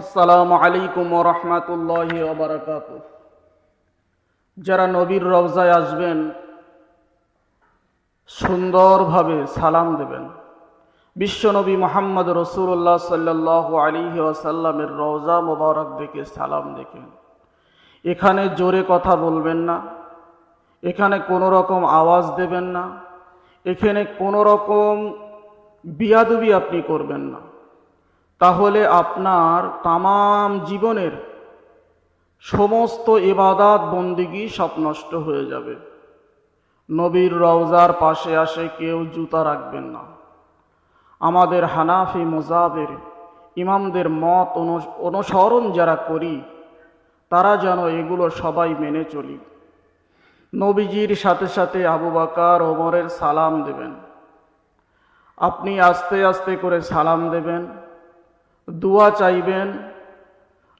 আসসালামু আলাইকুম রহমতুল্লাহ ওবরাকাত যারা নবীর রওজায় আসবেন, সুন্দরভাবে সালাম দেবেন। বিশ্বনবী মোহাম্মদ রসুল্লাহ সাল্লাহ আলিহি ওয়াসাল্লামের রওজা মোবারক দেখে সালাম দেখেন। এখানে জোরে কথা বলবেন না, এখানে কোনো রকম আওয়াজ দেবেন না, এখানে কোনো রকম বিয়াদুবি আপনি করবেন না। তাহলে আপনার তামাম জীবনের সমস্ত ইবাদাত বন্দিগি সব নষ্ট হয়ে যাবে। নবীর রওজার পাশে আসে কেউ জুতা রাখবেন না। আমাদের হানাফি মোজাবের ইমামদের মত অনু- অনুসরণ যারা করি, তারা যেন এগুলো সবাই মেনে চলি। নবীজির সাথে সাথে আবু বাকার, ওমরের সালাম দেবেন। আপনি আস্তে আস্তে করে সালাম দেবেন। দোয়া চাইবেন।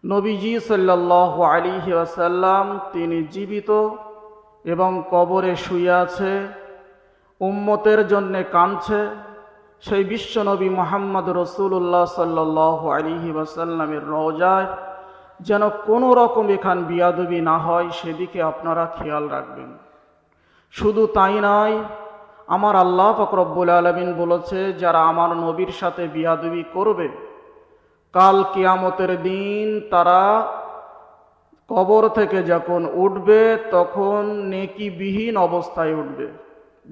নবীজি সাল্লাহ আলিহি আসাল্লাম তিনি জীবিত এবং কবরে শুয়ে আছে, উম্মতের জন্যে কাঁদছে। সেই বিশ্বনবী মোহাম্মদ রসুল্লাহ সাল্লাহ আলিহি ওয়াসাল্লামের রওজায় যেন কোনো রকম এখান বিয়াদবি না হয়, সেদিকে আপনারা খেয়াল রাখবেন। শুধু তাই নয়, আমার আল্লাহ ফকরব্বুল আলমিন বলেছে, যারা আমার নবীর সাথে বিয়াদবি করবে কাল কিয়ামতের দিন তারা কবর থেকে যখন উঠবে, তখন নেকিবিহীন অবস্থায় উঠবে।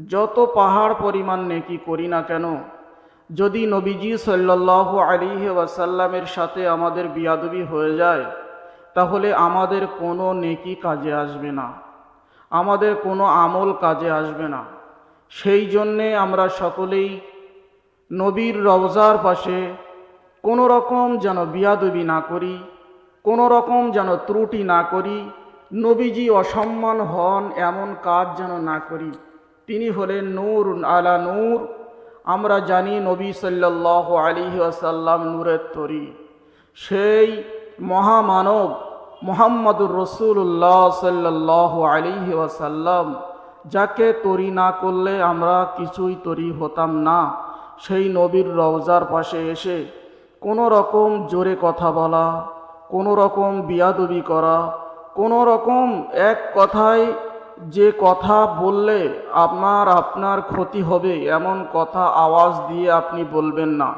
যত পাহাড় পরিমাণ নেকি করি না কেন, যদি নবীজি সাল্লাহ আলিহি ওয়াসাল্লামের সাথে আমাদের বিয়াদবি হয়ে যায়, তাহলে আমাদের কোনো নেকি কাজে আসবে না। আমাদের কোনো আমল কাজে আসবে না। সেই জন্যে আমরা সকলেই নবীর রওজার পাশে কোনো রকম যেন বিয়াদবি না করি, কোনো রকম যেন ত্রুটি না করি, নবীজি অসম্মান হন এমন কাজ যেন না করি। তিনি হলেন নূর আলা নূর। আমরা জানি নবী সাল্লাহ আলী আসাল্লাম নূরের তরি। সেই মহামানব মোহাম্মদুর রসুল্লাহ সাল্লাহ আলিহি ওয়াসাল্লাম, যাকে তরি না করলে আমরা কিছুই তরি হতাম না। সেই নবীর রওজার পাশে এসে কোনো রকম জোরে কথা বলা কোনো রকম বিয়াদবি করা কোনো রকম এক কথায় যে কথা বললে আপনার আপনার ক্ষতি হবে, এমন কথা আওয়াজ দিয়ে আপনি বলবেন না।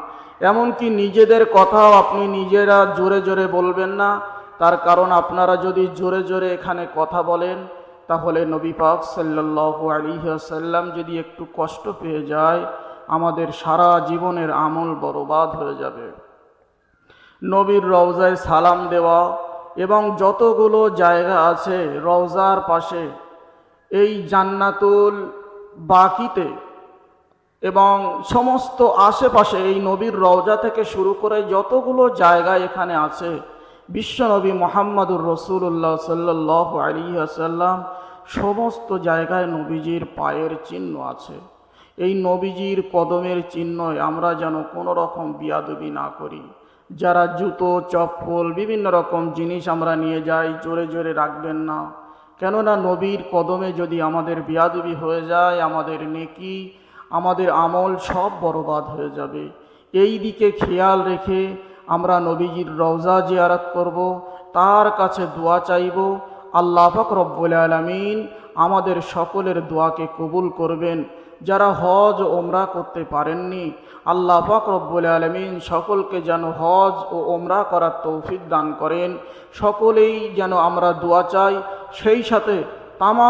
এমনকি নিজেদের কথাও আপনি নিজেরা জোরে জোরে বলবেন না। তার কারণ আপনারা যদি জোরে জোরে এখানে কথা বলেন, তাহলে নবী পাক সাল্লাহ আলিহাসাল্লাম যদি একটু কষ্ট পেয়ে যায়, আমাদের সারা জীবনের আমল বরবাদ হয়ে যাবে। নবীর রওজায় সালাম দেওয়া এবং যতগুলো জায়গা আছে রওজার পাশে, এই জান্নাতুল বাকিতে এবং সমস্ত আশেপাশে এই নবীর রওজা থেকে শুরু করে যতগুলো জায়গা এখানে আছে বিশ্বনবী মোহাম্মদুর রসুল্লাহ সাল্লাহ আলী আসাল্লাম সমস্ত জায়গায় নবীজির পায়ের চিহ্ন আছে। এই নবীজির কদমের চিহ্নয় আমরা যেন কোনো রকম বিয়াদবি না করি। যারা জুতো, চপ্পল, বিভিন্ন রকম জিনিস আমরা নিয়ে যাই, জোরে জোরে রাখবেন না। কেননা নবীর কদমে যদি আমাদের বিয়াদুবি হয়ে যায়, আমাদের নেকি, আমাদের আমল সব বরবাদ হয়ে যাবে। এই দিকে খেয়াল রেখে আমরা নবীজির রওজা জিয়ারত করব, তার কাছে দোয়া চাইব আল্লাহ রব্বুল আলমিন আমাদের সকলের দোয়াকে কবুল করবেন। যারা হজ ওমরা করতে পারেননি, আল্লাহ পাক রব্বুল আলমিন সকলকে যেন হজ ও ওমরা করার তৌফিক দান করেন। সকলেই যেন আমরা দোয়া চাই, সেই সাথে তামা